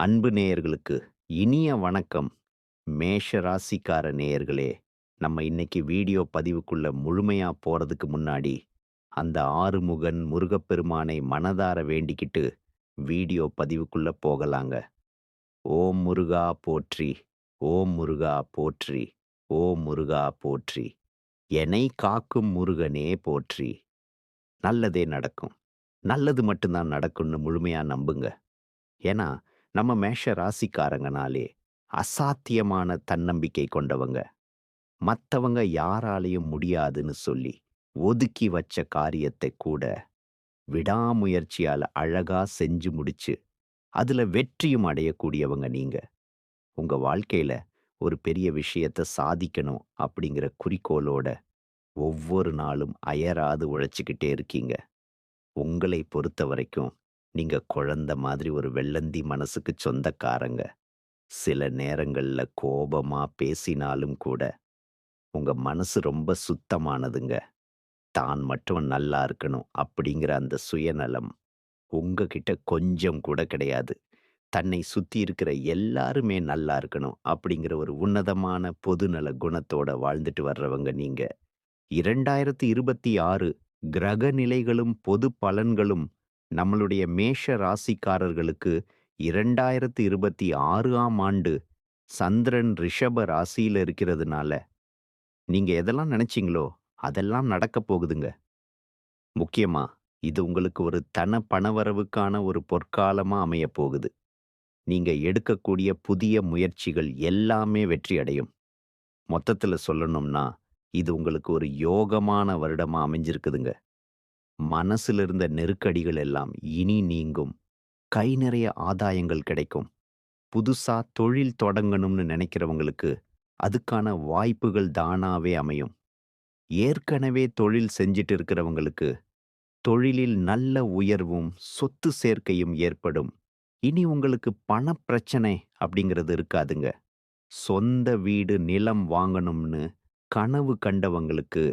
அன்பு நேயர்களுக்கு இனிய வணக்கம். மேஷ ராசிக்கார நேயர்களே, நம்ம இன்னைக்கு வீடியோ பதிவுக்குள்ள முழுமையா போறதுக்கு முன்னாடி, அந்த ஆறுமுகன் முருகப்பெருமானை மனதார வேண்டிக்கிட்டு வீடியோ பதிவுக்குள்ள போகலாங்க. ஓம் முருகா போற்றி, ஓம் முருகா போற்றி, ஓம் முருகா போற்றி. என்னை காக்கும் முருகனே போற்றி. நல்லதே நடக்கும். நல்லது மட்டும் தான் நடக்கும்னு முழுமையா நம்புங்க. ஏன்னா, நம்ம மேஷ ராசிக்காரங்கனாலே அசாத்தியமான தன்னம்பிக்கை கொண்டவங்க. மத்தவங்க யாராலையும் முடியாதுன்னு சொல்லி ஒதுக்கி வச்ச காரியத்தை கூட விடாமுயற்சியால அழகா செஞ்சு முடிச்சு, அதுல வெற்றியும் அடையக்கூடியவங்க நீங்க. உங்க வாழ்க்கையில ஒரு பெரிய விஷயத்த சாதிக்கணும் அப்படிங்கிற குறிக்கோளோட ஒவ்வொரு நாளும் அயராது உழைச்சிக்கிட்டே இருக்கீங்க. உங்களை பொறுத்த வரைக்கும் நீங்க குழந்தை மாதிரி ஒரு வெள்ளந்தி மனசுக்கு சொந்தக்காரங்க. சில நேரங்கள்ல கோபமா பேசினாலும் கூட, உங்க மனசு ரொம்ப சுத்தமானதுங்க. தான் மட்டும் நல்லா இருக்கணும் அப்படிங்கிற அந்த சுயநலம் உங்ககிட்ட கொஞ்சம் கூட கிடையாது. தன்னை சுத்தி இருக்கிற எல்லாருமே நல்லா இருக்கணும் அப்படிங்கிற ஒரு உன்னதமான பொதுநல குணத்தோட வாழ்ந்துட்டு வர்றவங்க நீங்க. 2026 கிரக நிலைகளும் பொது பலன்களும் நம்மளுடைய மேஷ ராசிக்காரர்களுக்கு 2026ஆம் ஆண்டு சந்திரன் ரிஷப ராசியில் இருக்கிறதுனால, நீங்க எதெல்லாம் நினைச்சீங்களோ, அதெல்லாம் நடக்கப் போகுதுங்க. முக்கியமா, இது உங்களுக்கு ஒரு தன பணவரவுக்கான ஒரு பொற்காலமா அமையப் போகுது. நீங்க எடுக்கக்கூடிய புதிய முயற்சிகள் எல்லாமே வெற்றி அடையும். மொத்தத்துல சொல்லணும்னா, இது உங்களுக்கு ஒரு யோகமான வருடமா அமைஞ்சிருக்குதுங்க. மனசுல இருந்த நெருக்கடிகள் எல்லாம் இனி நீங்கும். கை நிறைய ஆதாயங்கள் கிடைக்கும். புதுசா தொழில் தொடங்கணும்னு நினைக்கிறவங்களுக்கு, அதுக்கான வாய்ப்புகள் தானாவே அமையும். ஏற்கனவே தொழில் செஞ்சிட்டு இருக்கிறவங்களுக்கு, தொழிலில் நல்ல உயர்வும், சொத்து சேர்க்கையும் ஏற்படும். இனி உங்களுக்கு பணப்பிரச்சனை அப்படிங்கிறது இருக்காதுங்க. சொந்த வீடு, நிலம் வாங்கணும்னு கனவு கண்டவங்களுக்கு,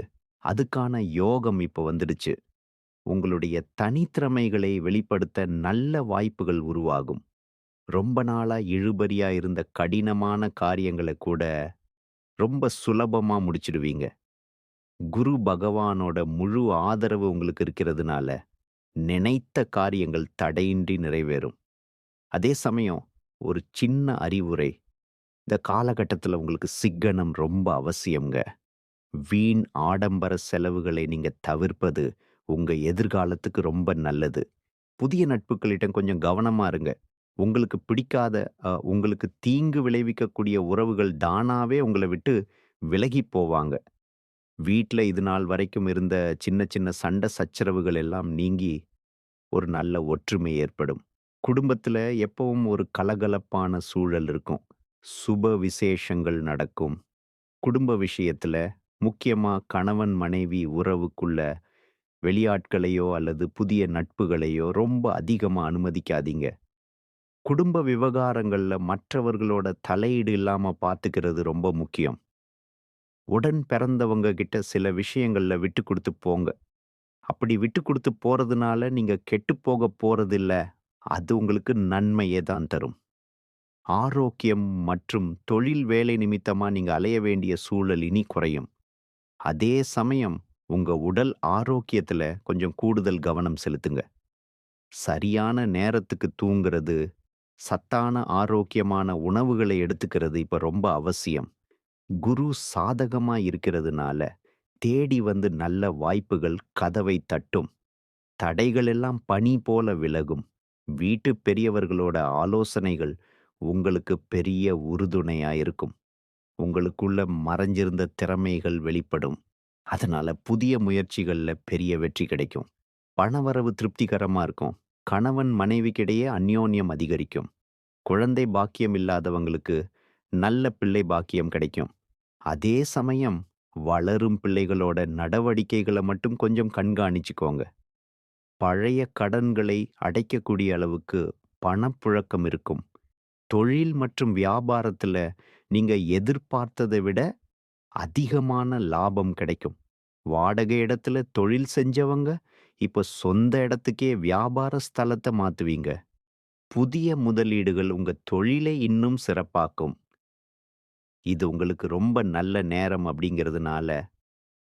அதுக்கான யோகம் இப்ப வந்துடுச்சு. உங்களுடைய தனித்திறமைகளை வெளிப்படுத்த நல்ல வாய்ப்புகள் உருவாகும். ரொம்ப நாளா இழுபறியா இருந்த கடினமான காரியங்களை கூட ரொம்ப சுலபமா முடிச்சிடுவீங்க. குரு பகவானோட முழு ஆதரவு உங்களுக்கு இருக்கிறதுனால, நினைத்த காரியங்கள் தடையின்றி நிறைவேறும். அதே சமயம் ஒரு சின்ன அறிவுரை. இந்த காலகட்டத்தில் உங்களுக்கு சிக்கனம் ரொம்ப அவசியம்ங்க. வீண் ஆடம்பர செலவுகளை நீங்க தவிர்ப்பது உங்க எதிர்காலத்துக்கு ரொம்ப நல்லது. புதிய நட்புகளிடம் கொஞ்சம் கவனமா இருங்க. உங்களுக்கு பிடிக்காத, அஹ் உங்களுக்கு தீங்கு விளைவிக்கக்கூடிய உறவுகள் தானாவே உங்களை விட்டு விலகிப் போவாங்க. வீட்டில் இது நாள் வரைக்கும் இருந்த சின்ன சின்ன சண்டை சச்சரவுகள் எல்லாம் நீங்கி, ஒரு நல்ல ஒற்றுமை ஏற்படும். குடும்பத்தில் எப்பவும் ஒரு கலகலப்பான சூழல் இருக்கும். சுப விசேஷங்கள் நடக்கும். குடும்ப விஷயத்தில் முக்கியமா கணவன் மனைவி உறவுக்குள்ள வெளியாட்களையோ அல்லது புதிய நட்புகளையோ ரொம்ப அதிகமா அனுமதிக்காதீங்க. குடும்ப விவகாரங்கள்ல மற்றவர்களோட தலையீடு இல்லாம பார்த்துக்கிறது ரொம்ப முக்கியம். உடன் பிறந்தவங்க கிட்ட சில விஷயங்கள்ல விட்டு கொடுத்து போங்க. அப்படி விட்டு கொடுத்து போறதுனால நீங்க கெட்டுப் போகப் போறதில்ல. அது உங்களுக்கு நன்மையே தான் தரும். ஆரோக்கியம் மற்றும் தொழில் வேலை நிமித்தமா நீங்க அலைய வேண்டிய சூழல் இனி குறையும். அதே சமயம் உங்க உடல் ஆரோக்கியத்துல கொஞ்சம் கூடுதல் கவனம் செலுத்துங்க. சரியான நேரத்துக்கு தூங்குறது, சத்தான ஆரோக்கியமான உணவுகளை எடுத்துக்கிறது இப்ப ரொம்ப அவசியம். குரு சாதகமா இருக்கிறதுனால, தேடி வந்து நல்ல வாய்ப்புகள் கதவை தட்டும். தடைகள் எல்லாம் பனி போல விலகும். வீட்டு பெரியவர்களோட ஆலோசனைகள் உங்களுக்கு பெரிய உறுதுணையா இருக்கும். உங்களுக்குள்ள மறைஞ்சிருந்த திறமைகள் வெளிப்படும். அதனால புதிய முயற்சிகள்ல பெரிய வெற்றி கிடைக்கும். பணவரவு திருப்திகரமா இருக்கும். கணவன் மனைவிக்கிடையே அந்யோன்யம் அதிகரிக்கும். குழந்தை பாக்கியம் இல்லாதவங்களுக்கு நல்ல பிள்ளை பாக்கியம் கிடைக்கும். அதே சமயம் வளரும் பிள்ளைகளோட நடவடிக்கைகளை மட்டும் கொஞ்சம் கண்காணிச்சுக்கோங்க. பழைய கடன்களை அடைக்கக்கூடிய அளவுக்கு பணப்புழக்கம் இருக்கும். தொழில் மற்றும் வியாபாரத்துல நீங்க எதிர்பார்த்ததை விட அதிகமான லாபம் கிடைக்கும். வாடகை இடத்துல தொழில் செஞ்சவங்க, இப்போ சொந்த இடத்துக்கே வியாபார ஸ்தலத்தை மாத்துவீங்க. புதிய முதலீடுகள் உங்க தொழிலை இன்னும் சிறப்பாக்கும். இது உங்களுக்கு ரொம்ப நல்ல நேரம் அப்படிங்கிறதுனால,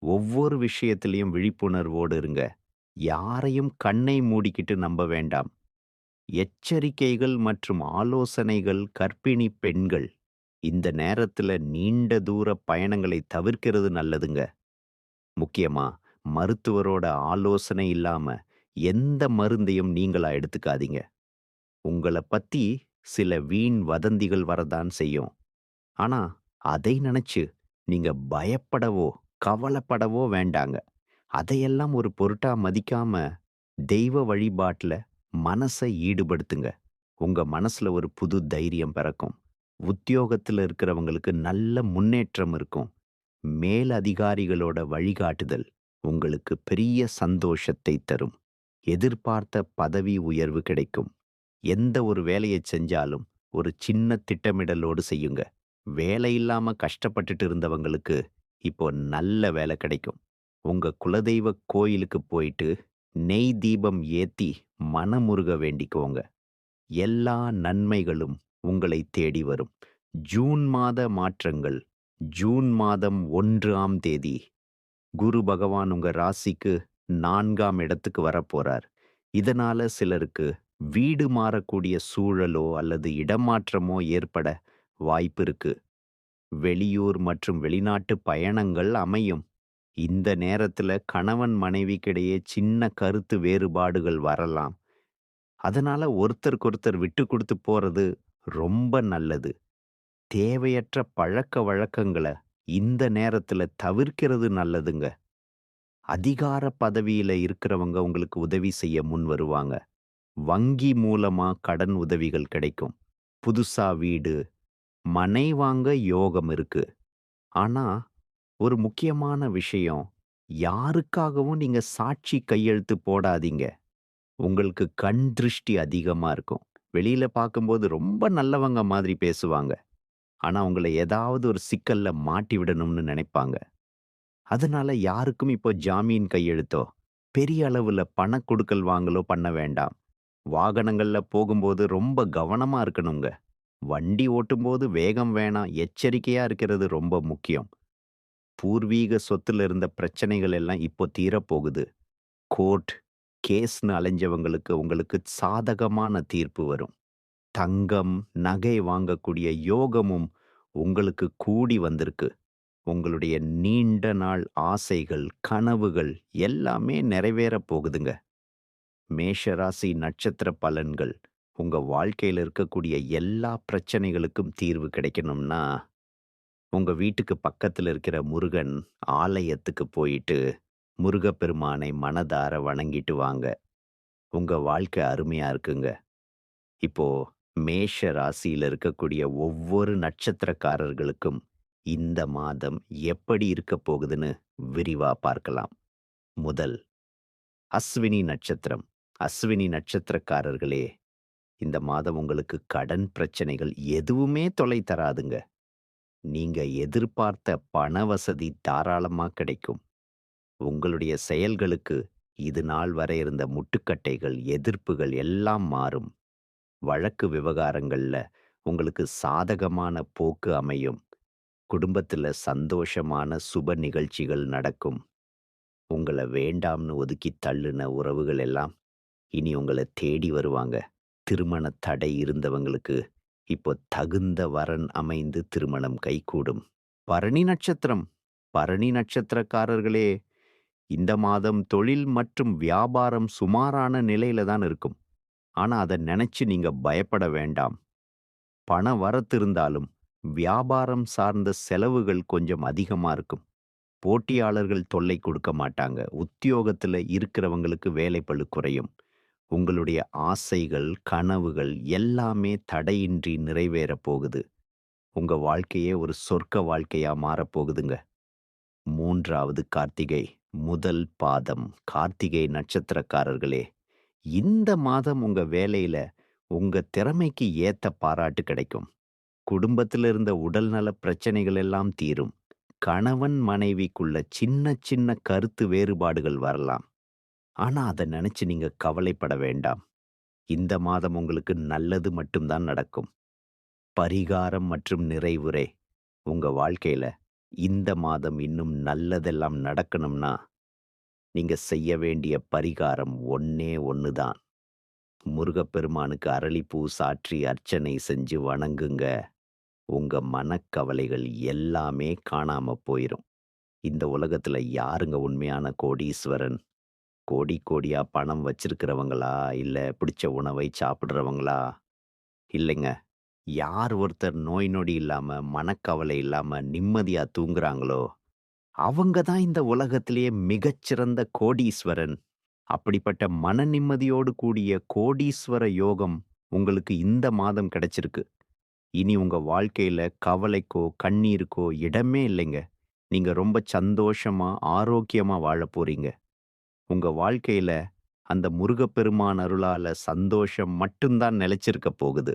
ஒவ்வொரு விஷயத்திலையும் விழிப்புணர்வோடு இருங்க. யாரையும் கண்ணை மூடிக்கிட்டு நம்ப வேண்டாம். எச்சரிக்கைகள் மற்றும் ஆலோசனைகள் கற்பிணி பெண்கள் இந்த நேரத்துல நீண்ட தூர பயணங்களை தவிர்க்கிறது நல்லதுங்க. முக்கியமா மருத்துவரோட ஆலோசனை இல்லாம எந்த மருந்தையும் நீங்களா எடுத்துக்காதீங்க. உங்கள பத்தி சில வீண் வதந்திகள் வரதான் செய்யும். ஆனா, அதை நினைச்சு நீங்க பயப்படவோ, கவலைப்படவோ வேண்டாங்க. அதையெல்லாம் ஒரு பொருட்டா மதிக்காம, தெய்வ வழிபாட்டுல மனச ஈடுபடுத்துங்க. உங்க மனசுல ஒரு புது தைரியம் பிறக்கும். உத்தியோகத்துல இருக்கிறவங்களுக்கு நல்ல முன்னேற்றம் இருக்கும். மேல் அதிகாரிகளோட வழிகாட்டுதல் உங்களுக்கு பெரிய சந்தோஷத்தை தரும். எதிர்பார்த்த பதவி உயர்வு கிடைக்கும். எந்த ஒரு வேலையை செஞ்சாலும் ஒரு சின்ன திட்டமிடலோடு செய்யுங்க. வேலை இல்லாம கஷ்டப்பட்டுட்டு இருந்தவங்களுக்கு இப்போ நல்ல வேலை கிடைக்கும். உங்க குலதெய்வ கோயிலுக்கு போயிட்டு நெய் தீபம் ஏத்தி மனமுருக வேண்டிக்கோங்க. எல்லா நன்மைகளும் உங்களை தேடி வரும். ஜூன் மாத மாற்றங்கள் ஜூன் மாதம் ஒன்றாம் தேதி குரு பகவான் உங்க ராசிக்கு நான்காம் இடத்துக்கு வரப்போறார். இதனால சிலருக்கு வீடு மாறக்கூடிய சூழலோ அல்லது இடமாற்றமோ ஏற்பட வாய்ப்பு இருக்கு. வெளியூர் மற்றும் வெளிநாட்டு பயணங்கள் அமையும். இந்த நேரத்துல கணவன் மனைவிக்கிடையே சின்ன கருத்து வேறுபாடுகள் வரலாம். அதனால ஒருத்தருக்கொருத்தர் விட்டு கொடுத்து போறது ரொம்ப நல்லது. தேவையற்ற பழக்க வழக்கங்கள இந்த நேரத்துல தவிர்க்கிறது நல்லதுங்க. அதிகார பதவியில இருக்கிறவங்க உங்களுக்கு உதவி செய்ய முன் வருவாங்க. வங்கி மூலமா கடன் உதவிகள் கிடைக்கும். புதுசா வீடு, மனை வாங்க யோகம் இருக்கு. ஆனா, ஒரு முக்கியமான விஷயம், யாருக்காகவும் நீங்க சாட்சி கையெழுத்து போடாதீங்க. உங்களுக்கு கண் திருஷ்டி அதிகமா இருக்கும். வெளியில பார்க்கும்போது ரொம்ப நல்லவங்க மாதிரி பேசுவாங்க. ஆனா, அவங்கள ஏதாவது ஒரு சிக்கல்ல மாட்டி விடணும்னு நினைப்பாங்க. அதனால யாருக்கும் இப்போ ஜாமீன் கையெழுத்தோ, பெரிய அளவுல பண கொடுக்கல் வாங்கலோ பண்ண வேண்டாம். வாகனங்கள்ல போகும்போது ரொம்ப கவனமா இருக்கணுங்க. வண்டி ஓட்டும்போது வேகம் வேணாம், எச்சரிக்கையா இருக்கிறது ரொம்ப முக்கியம். பூர்வீக சொத்துல இருந்த பிரச்சனைகள் எல்லாம் இப்போ தீரப்போகுது. கோர்ட், கேஸ்னு அலைஞ்சவங்களுக்கு உங்களுக்கு சாதகமான தீர்ப்பு வரும். தங்கம், நகை வாங்கக்கூடிய யோகமும் உங்களுக்கு கூடி வந்திருக்கு. உங்களுடைய நீண்ட நாள் ஆசைகள், கனவுகள் எல்லாமே நிறைவேறப் போகுதுங்க. மேஷராசி நட்சத்திர பலன்கள் உங்க வாழ்க்கையில இருக்கக்கூடிய எல்லா பிரச்சனைகளுக்கும் தீர்வு கிடைக்கணும்னா, உங்க வீட்டுக்கு பக்கத்துல இருக்கிற முருகன் ஆலயத்துக்கு போயிட்டு, முருகப்பெருமானை மனதார வணங்கிட்டு வாங்க. உங்க வாழ்க்கை அருமையா இருக்குங்க. இப்போ மேஷ ராசியில இருக்கக்கூடிய ஒவ்வொரு நட்சத்திரக்காரர்களுக்கும் இந்த மாதம் எப்படி இருக்கப் போகுதுன்னு விரிவா பார்க்கலாம். முதல் அஸ்வினி நட்சத்திரம். அஸ்வினி நட்சத்திரக்காரர்களே, இந்த மாதம் உங்களுக்கு கடன் பிரச்சனைகள் எதுவுமே தொலை தராதுங்க. நீங்க எதிர்பார்த்த பண வசதி தாராளமா கிடைக்கும். உங்களுடைய செயல்களுக்கு இது நாள் வரை இருந்த முட்டுக்கட்டைகள், எதிர்ப்புகள் எல்லாம் மாறும். வழக்கு விவகாரங்கள்ல உங்களுக்கு சாதகமான போக்கு அமையும். குடும்பத்துல சந்தோஷமான சுப நிகழ்ச்சிகள் நடக்கும். உங்கள வேண்டாம்னு ஒதுக்கி தள்ளுன உறவுகள் எல்லாம் இனி உங்கள தேடி வருவாங்க. திருமண தடை இருந்தவங்களுக்கு இப்போ தகுந்த வரன் அமைந்து திருமணம் கைகூடும். பரணி நட்சத்திரம். பரணி நட்சத்திரக்காரர்களே, இந்த மாதம் தொழில் மற்றும் வியாபாரம் சுமாரான நிலையில தான் இருக்கும். ஆனா அத நினைச்சு நீங்க பயப்பட வேண்டாம். பண வரத்திருந்தாலும் வியாபாரம் சார்ந்த செலவுகள் கொஞ்சம் அதிகமா இருக்கும். போட்டியாளர்கள் தொல்லை கொடுக்க மாட்டாங்க. உத்தியோகத்துல இருக்கிறவங்களுக்கு வேலைப்பழு குறையும். உங்களுடைய ஆசைகள், கனவுகள் எல்லாமே தடையின்றி நிறைவேறப் போகுது. உங்க வாழ்க்கையே ஒரு சொர்க்க வாழ்க்கையா மாறப்போகுதுங்க. மூன்றாவது கார்த்திகை முதல் பாதம் கார்த்திகை நட்சத்திரக்காரர்களே, இந்த மாதம் உங்க வேலையில உங்க திறமைக்கு ஏத்த பாராட்டு கிடைக்கும். குடும்பத்துல இருந்த உடல்நல பிரச்சனைகள் எல்லாம் தீரும். கணவன் மனைவிக்குள்ள சின்ன சின்ன கருத்து வேறுபாடுகள் வரலாம். ஆனா அத நினைச்சு நீங்க கவலைப்பட வேண்டாம். இந்த மாதம் உங்களுக்கு நல்லது மட்டும் தான் நடக்கும். பரிகாரம் மற்றும் நிறைவுரை உங்க வாழ்க்கையில இந்த மாதம் இன்னும் நல்லதெல்லாம் நடக்கணும்னா, நீங்க செய்ய வேண்டிய பரிகாரம் ஒன்னே ஒண்ணு தான். முருகப்பெருமானுக்கு அரளிப்பூ சாற்றி அர்ச்சனை செஞ்சு வணங்குங்க. உங்க மனக்கவலைகள் எல்லாமே காணாம போயிரும். இந்த உலகத்துல யாருங்க உண்மையான கோடீஸ்வரன்? கோடி கோடியா பணம் வச்சிருக்கிறவங்களா? இல்ல பிடிச்ச உணவை சாப்பிடுறவங்களா? இல்லைங்க. யார் ஒருத்தர் நோய் நொடி இல்லாம, மனக்கவலை இல்லாம நிம்மதியா தூங்குறாங்களோ, அவங்க தான் இந்த உலகத்திலேயே மிகச்சிறந்த கோடீஸ்வரன். அப்படிப்பட்ட மன நிம்மதியோடு கூடிய கோடீஸ்வர யோகம் உங்களுக்கு இந்த மாதம் கிடைச்சிருக்கு. இனி உங்க வாழ்க்கையில கவலைக்கோ, கண்ணீருக்கோ இடமே இல்லைங்க. நீங்க ரொம்ப சந்தோஷமா, ஆரோக்கியமா வாழ போறீங்க. உங்க வாழ்க்கையில அந்த முருகப்பெருமான் அருளால சந்தோஷம் மட்டும் தான் நிலைச்சிருக்க போகுது.